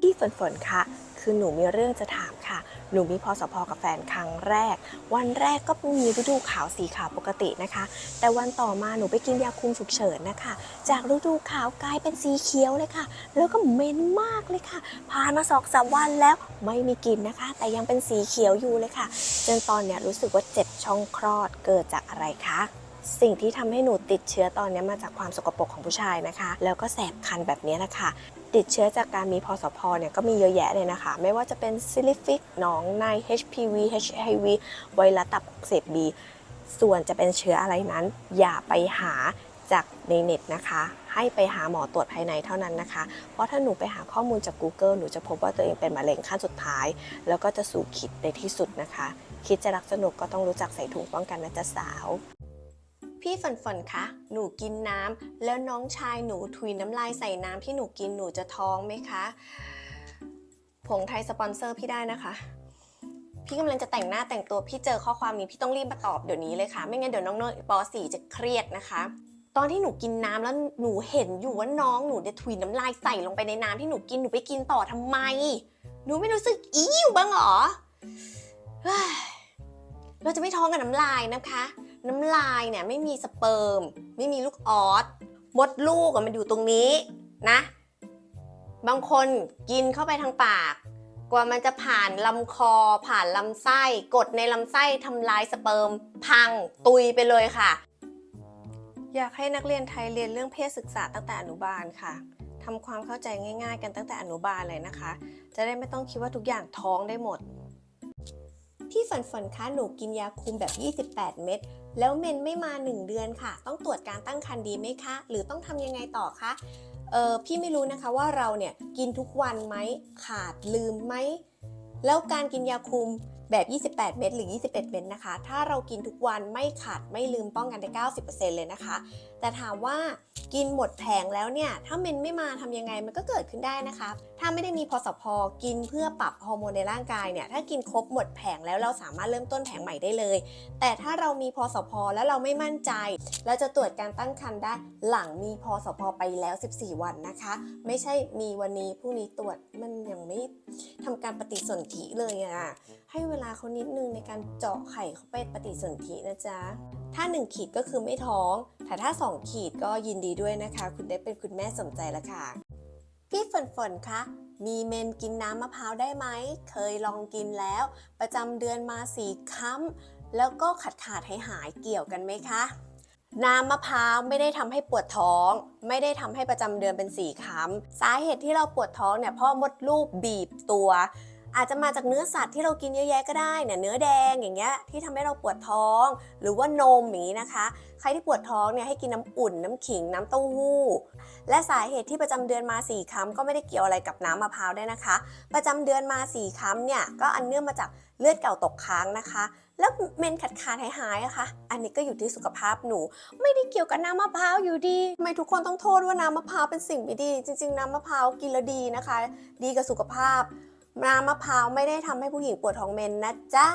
พี่ฝนฝนคะคือหนูมีเรื่องจะถามค่ะ หนูมีพอสพกับแฟนครั้งแรก วันแรกก็มีฤดูขาวสีขาวปกตินะคะ แต่วันต่อมาหนูไปกินยาคุมฉุกเฉินนะคะ จากฤดูขาวกลายเป็นสีเขียวเลยค่ะ แล้วก็เหม็นมากเลยค่ะผ่านมาสองสามวันแล้วไม่มีกลิ่นนะคะ แต่ยังเป็นสีเขียวอยู่เลยค่ะ จนตอนเนี้ยรู้สึกว่าเจ็บช่องคลอดเกิดจากอะไรคะ สิ่งที่ทำให้หนูติดเชื้อตอนนี้มาจากความสกปรกของผู้ชายนะคะ แล้วก็แสบคันแบบนี้นะคะติดเชื้อจากการมีพอสพเนี่ยก็มีเยอะแยะเลยนะคะ ไม่ว่าจะเป็นซิลิฟิกหนองใน HPV HIV ไวรัสตับอักเสบบีส่วนจะเป็นเชื้ออะไรนั้น อย่าไปหาจากในเน็ตนะคะ ให้ไปหาหมอตรวจภายในเท่านั้นนะคะ เพราะถ้าหนูไปหาข้อมูลจาก Google หนูจะพบว่าตัวเองเป็นมะเร็งขั้นสุดท้าย แล้วก็จะสู่ขิดในที่สุดนะคะ คิดจะรักสนุกก็ต้องรู้จักใส่ถุงป้องกันนะจ๊ะสาว พี่ฝนฝนคะ หนูกินน้ำแล้วน้องชายหนูถุยน้ำลายใส่น้ำที่หนูกินหนูจะท้องไหมคะ ผงไทยสปอนเซอร์พี่ได้นะคะ พี่กำลังจะแต่งหน้าแต่งตัวพี่เจอข้อความนี้พี่ต้องรีบมาตอบเดี๋ยวนี้เลยค่ะ ไม่งั้นเดี๋ยวน้องเนยป .4 จะเครียดนะคะ ตอนที่หนูกินน้ำแล้วหนูเห็นอยู่ว่าน้องหนูเนี่ยถุยน้ำลายใส่ลงไปในน้ำที่หนูกินหนูไปกินต่อทำไม หนูไม่รู้สึกอีวบ้างเหรอ เราจะไม่ท้องกับน้ำลายนะคะ น้ำลายเนี่ยไม่มีสเปิร์ม ไม่มีลูกออสมดลูกมันอยู่ตรงนี้นะ บางคนกินเข้าไปทางปาก กว่ามันจะผ่านลำคอผ่านลำไส้ กดในลำไส้ทำลายสเปิร์ม พังตุยไปเลยค่ะ อยากให้นักเรียนไทยเรียนเรื่องเพศศึกษาตั้งแต่อนุบาลค่ะทำความเข้าใจง่าย ๆ กันตั้งแต่อนุบาลเลยนะคะ จะได้ไม่ต้องคิดว่าทุกอย่างท้องได้หมด พี่ฝนฝนคะหนูกินยาคุมแบบ 28 เม็ดแล้วเมนไม่มา 1 เดือนค่ะ ต้องตรวจการตั้งครรภ์ดีไหมคะ หรือต้องทำยังไงต่อคะเออพี่ไม่รู้นะคะว่าเราเนี่ยกินทุกวันไหมขาดลืมไหมแล้วการกินยาคุม แบบ 28 เม็ดหรือ 21 เม็ดนะคะ ถ้าเรากินทุกวันไม่ขาดไม่ลืมป้องกันได้ 90%เลยนะคะ แต่ถามว่ากินหมดแผงแล้วเนี่ย ถ้าเมนไม่มาทำยังไงมันก็เกิดขึ้นได้นะคะ ถ้าไม่ได้มีพอสพกินเพื่อปรับฮอร์โมนในร่างกายเนี่ย ถ้ากินครบหมดแผงแล้วเราสามารถเริ่มต้นแผงใหม่ได้เลย แต่ถ้าเรามีพอสพแล้วเราไม่มั่นใจ เราจะตรวจการตั้งครรภ์ได้หลังมีพอสพไปแล้ว 14 วันนะคะ ไม่ใช่มีวันนี้พรุ่งนี้ตรวจมันยังไม่ทำการปฏิสนธิเลยอะให้เวลาเขานิดนึงในการเจาะไข่เขาไปปฏิสนธินะจ๊ะ ถ้า 1 ขีดก็คือไม่ท้อง แต่ถ้า 2 ขีดก็ยินดีด้วยนะคะ คุณได้เป็นคุณแม่สมใจแล้วค่ะ พี่ฝนฝนคะ มีเมนกินน้ำมะพร้าวได้ไหม เคยลองกินแล้ว ประจำเดือนมาสีค้ำแล้วก็ขาดขาดหายหายเกี่ยวกันไหมคะน้ำมะพร้าวไม่ได้ทำให้ปวดท้อง ไม่ได้ทำให้ประจำเดือนเป็นสีค้ำสาเหตุที่เราปวดท้องเนี่ยเพราะมดลูกบีบตัว อาจจะมาจากเนื้อสัตว์ที่เรากินเยอะแยะก็ได้เนี่ยเนื้อแดงอย่างเงี้ยที่ทำให้เราปวดท้อง หรือว่านมอย่างนี้นะคะ ใครที่ปวดท้องเนี่ยให้กินน้ำอุ่น น้ำขิงน้ำเต้าหู้ และสาเหตุที่ประจำเดือนมาสี่ครั้งก็ไม่ได้เกี่ยวอะไรกับน้ำมะพร้าวได้นะคะ ประจำเดือนมาสี่ครั้งเนี่ยก็อันเนื่องมาจากเลือดเก่าตกค้างนะคะ แล้วเมนขาดขาดหายหายๆอะคะอันนี้ก็อยู่ที่สุขภาพหนู ไม่ได้เกี่ยวกับน้ำมะพร้าวอยู่ดีทำไมทุกคนต้องโทษว่าน้ำมะพร้าวเป็นสิ่งไม่ดี จริง ๆ น้ำมะพร้าวกินแล้วดีนะคะ ดีกับสุขภาพ น้ำมะพร้าวไม่ได้ทำให้ผู้หญิงปวดท้องเมนนะจ๊ะ